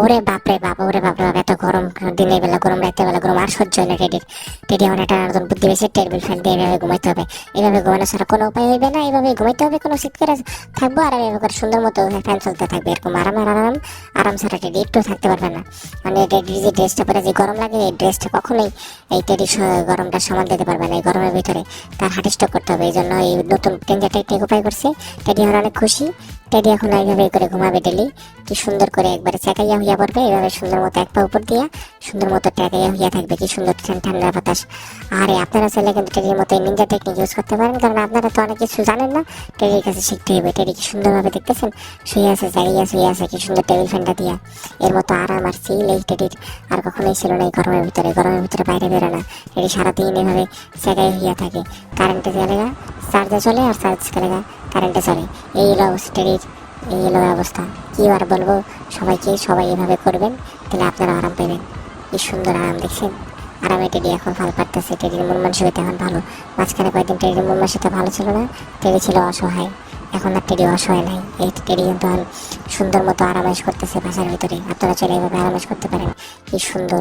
ওরে বাপরে বাপ, ওরে বাপরে বাপ, এত গরম দিনের বেলা গরম, রাতের বেলা গরম, আর সহ্য হয় না টেডির টেডি আমার একটা নতুন বুদ্ধি পেয়েছে টেবিল ফ্যান দিয়ে এভাবে ঘুমাইতে হবে। এভাবে ঘুমানো ছাড়া কোনো উপায় হইবে না, এভাবে ঘুমাইতে হবে, কোনো শীতকালে থাকব, আর এভাবে সুন্দর মতো ফ্যান চলতে থাকবে, এরকম আরাম আরাম। আরাম ছাড়া টেডি একটু থাকতে পারবে না। মানে টেডির যে ড্রেসটা পরে যে গরম লাগে, এই ড্রেসটা কখনোই এই টেডি গরমটা সামাল দিতে পারবে না, এই গরমের ভিতরে। তার হার্ট স্ট্রোক করতে হবে, এই জন্য এই নতুন ডেঞ্জার টেকনিক উপায় করছে। টেডি এখন অনেক খুশি। টেডি এখন এইভাবে করে ঘুমাবে ডেলি কি সুন্দর করে একবারে চেকাইয়া হইয়া পড়বে, এভাবে সুন্দর মতো এক পা উপর দিয়া সুন্দর মতো টেকাইয়া হইয়া থাকবে। কি সুন্দর ঠান্ডা বাতাস। আরে, আপনারা চাইলে কিন্তু টেডির মতো নিঞ্জা টেকনিক ইউজ করতে পারেন, কারণ আপনারা তো অনেক কিছু জানেন না। টেডির কাছে শিখতে হবে টেডি কি সুন্দরভাবে দেখতেছেন? শুয়ে আছে জায়গায় শুয়ে আছে, কি সুন্দর টেবিল ফ্যানটা দিয়া। এর মতো আরাম আর সিল এই টেডির আর কখনোই ছিল না এই গরমের ভিতরে। গরমের ভিতরে বাইরে বেরো না। টেডি সারাদিন এভাবে চেকাই হইয়া থাকে। কারেন্টে চলে গা, চার্জে চলে আর চার্জ চলে গা, কারেন্টে চলে। এই হলো টেডির, এই হলো অবস্থা। কি আর বলব? সবাইকে সবাই এভাবে করবেন, তাহলে আপনারা আরাম পাবেন কি সুন্দর আরাম, দেখছেন? আরামে টেডি এখন ভালো পারতেছে। টেডির মন মানসিকতা এখন ভালো। মাঝখানে কয়েকদিন টেডির মন মানসিকতা ভালো ছিল না। টেডি ছিল অসহায়। এখন আর টেডি অসহায় নাই। এই টেডি কিন্তু সুন্দর মতো আরামাইশ করতেছে বাসার ভিতরে। আপনারা চাইলে এভাবে আরামাইশ করতে পারেন। কি সুন্দর।